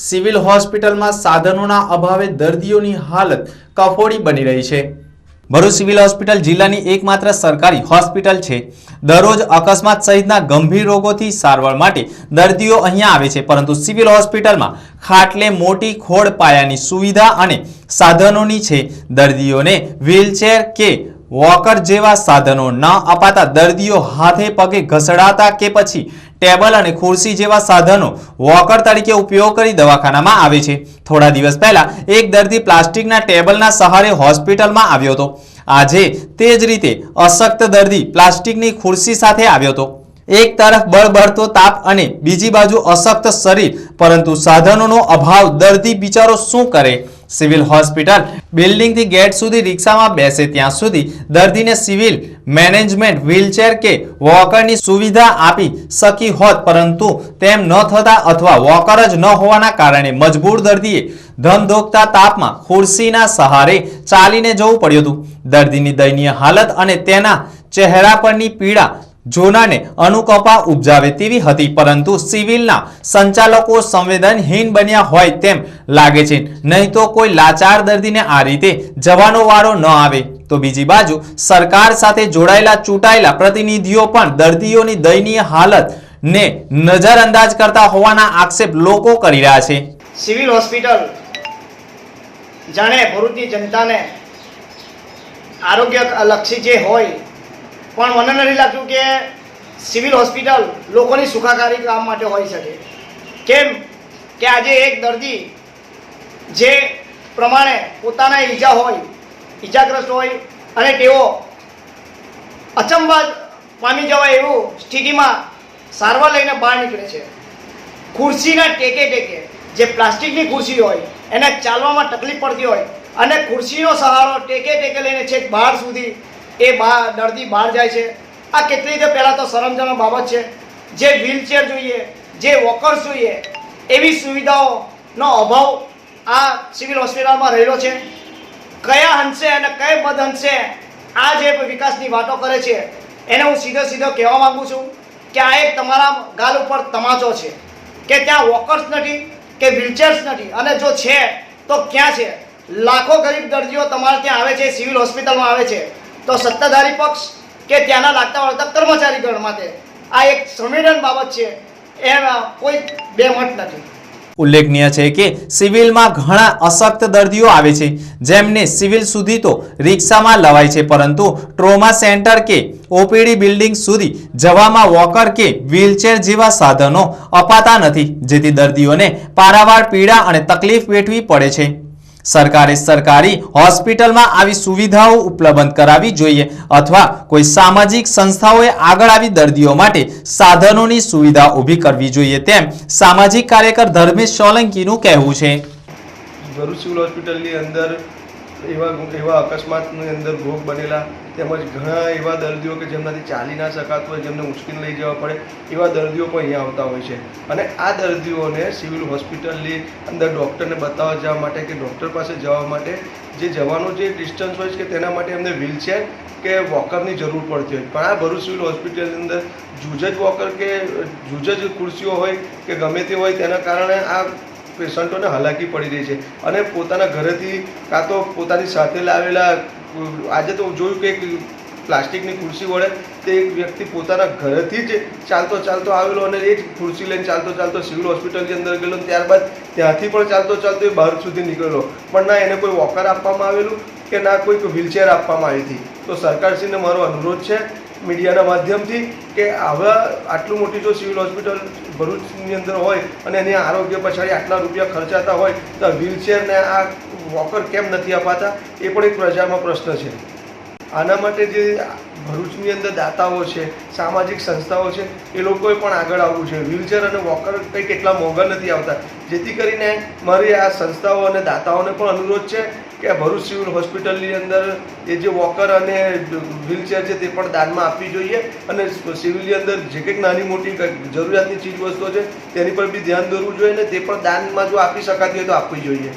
Civil હોસ્પિટલમાં સાધનોના અભાવે દર્દીઓની હાલત કફોડી બની રહી છે. ભરૂચ સિવિલ હોસ્પિટલ જિલ્લાની એકમાત્ર સરકારી હોસ્પિટલ છે. દરરોજ અકસ્માત સહિતના ગંભીર રોગોથી સારવાર માટે દર્દીઓ અહીંયા આવે છે, પરંતુ સિવિલ હોસ્પિટલમાં ખાટલે મોટી ખોડ પાયાની સુવિધા અને સાધનોની છે. દર્દીઓને વ્હીલચેર કે વોકર જેવા સાધનો ન અપાતા દર્દીઓ હાથે પગે ઘસડાતા કે પછી ટેબલ અને ખુરશી જેવા સાધનો વોકર તરીકે ઉપયોગ કરી દવાખાનામાં આવે છે. થોડા દિવસ પહેલા એક દર્દી પ્લાસ્ટિકના ટેબલના સહારે હોસ્પિટલમાં આવ્યો હતો. આજે તે જ રીતે અશક્ત દર્દી પ્લાસ્ટિકની ખુરશી સાથે આવ્યો હતો. એક તરફ બળબડતો તાપ અને બીજી બાજુ અશક્ત શરીર, પરંતુ સાધનોનો અભાવ દર્દી બિચારો શું કરે? Civil hospital. બિલ્ડિંગથી ગેટ સુધી રિક્ષામાં બેસે ત્યાં સુધી દર્દીને સિવિલ મેનેજમેન્ટ, વ્હીલચેર કે વોકરની સુવિધા આપી શકી હોત, પરંતુ તેમ ન થતા અથવા વોકર જ ન હોવાના કારણે મજબૂર દર્દીએ ધમધોકતા તાપમાં ખુરશીના સહારે ચાલીને જવું પડ્યું હતું. દર્દીની દયનીય હાલત અને તેના ચહેરા પરની પીડા જોનાને અનુકંપા ઉપજાવે તેવી હતી, પરંતુ સિવિલના સંચાલકો સંવેદનહીન બન્યા હોય તેમ લાગે છે. નહીં તો કોઈ લાચાર દર્દીને આ રીતે જવાનો વારો ન આવે. તો બીજી બાજુ, સરકાર સાથે જોડાયેલા ચૂંટાયેલા પ્રતિનિધિઓ પણ દર્દીઓની દયનીય હાલત ને નજરઅંદાજ કરતા હોવાના આક્ષેપ લોકો કરી રહ્યા છે. સિવિલ હોસ્પિટલ જાણે ભરૂચની જનતાને આરોગ્ય લક્ષી જે હોય પણ મને નથી લાગતું કે સિવિલ હોસ્પિટલ લોકોની સુખાકારી કામ માટે હોઈ શકે. કેમ કે આજે એક દર્દી જે પ્રમાણે પોતાના ઈજા હોય, ઈજાગ્રસ્ત હોય અને તેઓ અચંબા પામી જવાય એવું સ્થિતિમાં સારવાર લઈને બહાર નીકળે છે. ખુરશીના ટેકે ટેકે જે પ્લાસ્ટિકની ખુરશી હોય, એને ચાલવામાં તકલીફ પડતી હોય અને ખુરશીનો સહારો ટેકે ટેકે લઈને છેક બહાર સુધી એ બહાર દર્દી બહાર જાય છે. આ કેટલી રીતે પહેલાં તો શરમજનક બાબત છે. જે વ્હીલચેર જોઈએ, જે વોકર્સ જોઈએ, એવી સુવિધાઓનો અભાવ આ સિવિલ હોસ્પિટલમાં રહેલો છે. કયા અંશે અને કઈ બદ અંશે આ જે વિકાસની વાતો કરે છે, એને હું સીધો સીધો કહેવા માંગુ છું કે આ એક તમારા ગાલ ઉપર તમાચો છે. કે ત્યાં વોકર્સ નથી, કે વ્હીલચેર્સ નથી, અને જો છે, તો ક્યાં છે? લાખો ગરીબ દર્દીઓ તમારે ત્યાં આવે છે સિવિલ હોસ્પિટલમાં આવે છે. તો સત્તાધારી પક્ષ કે ત્યાંના લાગતા વળગતા કર્મચારીગણ માટે. આ એક સંવેદન બાબત છે. એમાં કોઈ બે મત નથી. ઉલ્લેખનીય છે કે સિવિલમાં ઘણા અશક્ત દર્દીઓ આવે છે. જેમને સિવિલ સુધી તો રિક્ષામાં લવાય છે, પરંતુ ટ્રોમા સેન્ટર કે ઓપીડી બિલ્ડિંગ સુધી જવામાં વોકર કે વ્હીલચેર જેવા સાધનો અપાતા નથી, જેથી દર્દીઓને પારાવાર પીડા અને તકલીફ વેઠવી પડે છે. સરકારે સરકારી હોસ્પિટલમાં આવી સુવિધાઓ ઉપલબ્ધ કરાવવી જોઈએ અથવા કોઈ સામાજિક સંસ્થાઓએ આગળ આવી દર્દીઓ માટે સાધનોની સુવિધા ઊભી કરવી જોઈએ તેમ સામાજિક કાર્યકર ધર્મેશ સોલંકીનું કહેવું છે. ભરૂચ સિવિલ હોસ્પિટલની અંદર એવા એવા અકસ્માતની અંદર ભોગ બનેલા તેમજ ઘણા એવા દર્દીઓ કે જેમનાથી ચાલી ના શકાતું હોય, જેમને ઉંચકીને લઈ જવા પડે, એવા દર્દીઓ પણ અહીંયા આવતા હોય છે. અને આ દર્દીઓને સિવિલ હોસ્પિટલની અંદર ડૉક્ટરને બતાવવા જવા માટે કે ડૉક્ટર પાસે જવા માટે જે જવાનું જે ડિસ્ટન્સ હોય છે કે તેના માટે એમને વ્હીલચેર કે વોકરની જરૂર પડતી હોય. પણ આ ભરૂચ સિવિલ હોસ્પિટલની અંદર જૂજ વોકર કે જૂજ ખુરશીઓ હોય કે ગમે તે હોય તેના કારણે આ પેશન્ટોને હાલાકી પડી રહી છે. અને પોતાના ઘરેથી કાં તો પોતાની સાથે લાવેલા, આજે તો જોયું કે પ્લાસ્ટિકની ખુરશી વડે તે એક વ્યક્તિ પોતાના ઘરેથી જ ચાલતો ચાલતો આવેલો અને એ જ ખુરશી લઈને ચાલતો ચાલતો સિવિલ હોસ્પિટલની અંદર ગયેલો ત્યારબાદ ત્યાંથી પણ ચાલતો ચાલતો એ બહાર સુધી નીકળેલો. પણ ના, એને કોઈ વોકર આપવામાં આવેલું કે ના, કોઈક વ્હીલચેર આપવામાં આવી હતી. તો સરકારશ્રીને મારો અનુરોધ છે મીડિયાના માધ્યમથી કે આવા આટલું મોટી જો સિવિલ હોસ્પિટલ ભરૂચની અંદર હોય અને એની આરોગ્ય પછાડી આટલા રૂપિયા ખર્ચાતા હોય તો વ્હીલચેરને આ વોકર કેમ નથી અપાતા? એ પણ એક પ્રજામાં પ્રશ્ન છે. આના માટે જે ભરૂચની અંદર દાતાઓ છે, સામાજિક સંસ્થાઓ છે, એ લોકોએ પણ આગળ આવવું છે વ્હીલચેર અને વોકર કંઈ કેટલા મોંઘા નથી આવતા. જેથી કરીને મારી આ સંસ્થાઓ અને દાતાઓને પણ અનુરોધ છે કે ભરૂચ સિવિલ હોસ્પિટલની અંદર એ જે વોકર અને વ્હીલચેર છે તે પણ દાનમાં આપવી જોઈએ અને સિવિલની અંદર જે કંઈક નાની મોટી જરૂરિયાતની ચીજ વસ્તુઓ છે તેની પર બી ધ્યાન દોરવું જોઈએ અને તે પણ દાનમાં જો આપી શકાતી હોય તો આપવી જોઈએ.